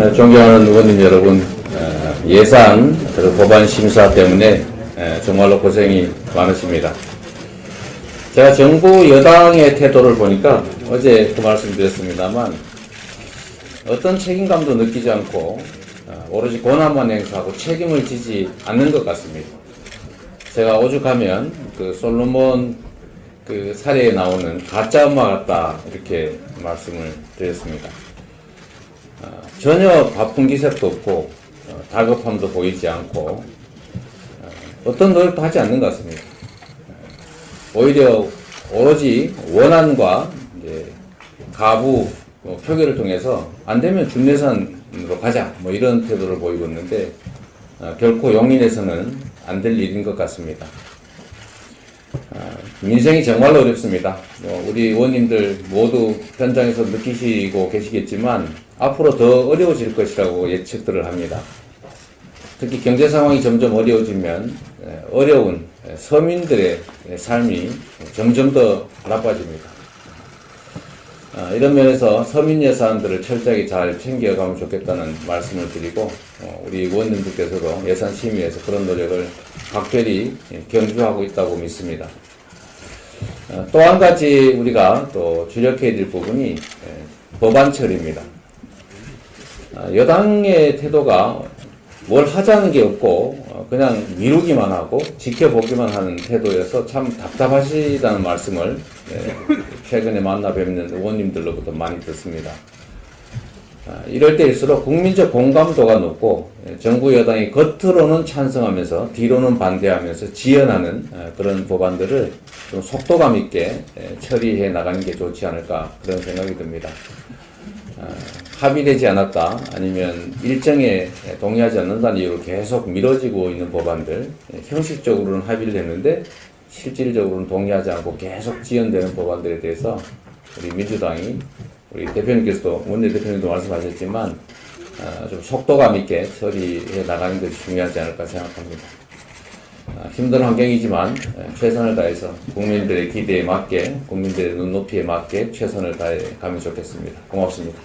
어, 존경하는 의원님 여러분, 어, 예산 그리고 법안 심사 때문에 에, 정말로 고생이 많으십니다. 제가 정부 여당의 태도를 보니까 어제 그 말씀 드렸습니다만 어떤 책임감도 느끼지 않고 어, 오로지 권한만 행사하고 책임을 지지 않는 것 같습니다. 제가 오죽하면 그 솔로몬 그 사례에 나오는 가짜 엄마 같다 이렇게 말씀을 드렸습니다. 어, 전혀 바쁜 기색도 없고 어, 다급함도 보이지 않고 어, 어떤 노력도 하지 않는 것 같습니다. 어, 오히려 오로지 이제 가부 어, 표결을 통해서 안 되면 준내산으로 가자 뭐 이런 태도를 보이고 있는데 어, 결코 용인에서는 안 될 일인 것 같습니다. 아, 민생이 정말로 어렵습니다. 뭐 우리 의원님들 모두 현장에서 느끼시고 계시겠지만 앞으로 더 어려워질 것이라고 예측들을 합니다. 특히 경제 상황이 점점 어려워지면 에, 어려운 에, 서민들의 삶이 점점 더 나빠집니다. 아, 이런 면에서 서민 예산들을 철저하게 잘 챙겨가면 좋겠다는 말씀을 드리고 어, 우리 의원님들께서도 예산 심의에서 그런 노력을 각별히 예, 경주하고 있다고 믿습니다. 어, 또한 가지 우리가 또 주력해야 될 부분이 예, 법안 처리입니다. 아, 여당의 태도가 뭘 하자는 게 없고 어, 그냥 미루기만 하고 지켜보기만 하는 태도여서 참 답답하시다는 말씀을 예, 최근에 만나 뵙는 의원님들로부터 많이 듣습니다. 아, 이럴 때일수록 국민적 공감도가 높고 예, 정부 여당이 겉으로는 찬성하면서 뒤로는 반대하면서 지연하는 어, 그런 법안들을 좀 속도감 있게 예, 처리해 나가는 게 좋지 않을까 그런 생각이 듭니다. 아, 합의되지 않았다 아니면 일정에 동의하지 않는다는 이유로 계속 미뤄지고 있는 법안들 예, 형식적으로는 합의를 했는데 실질적으로는 동의하지 않고 계속 지연되는 법안들에 대해서 우리 민주당이 우리 대표님께서도 원내 대표님도 말씀하셨지만 아, 좀 속도감 있게 처리해 나가는 것이 중요하지 않을까 생각합니다. 아, 힘든 환경이지만 에, 최선을 다해서 국민들의 기대에 맞게 국민들의 눈높이에 맞게 최선을 다해 가면 좋겠습니다. 고맙습니다.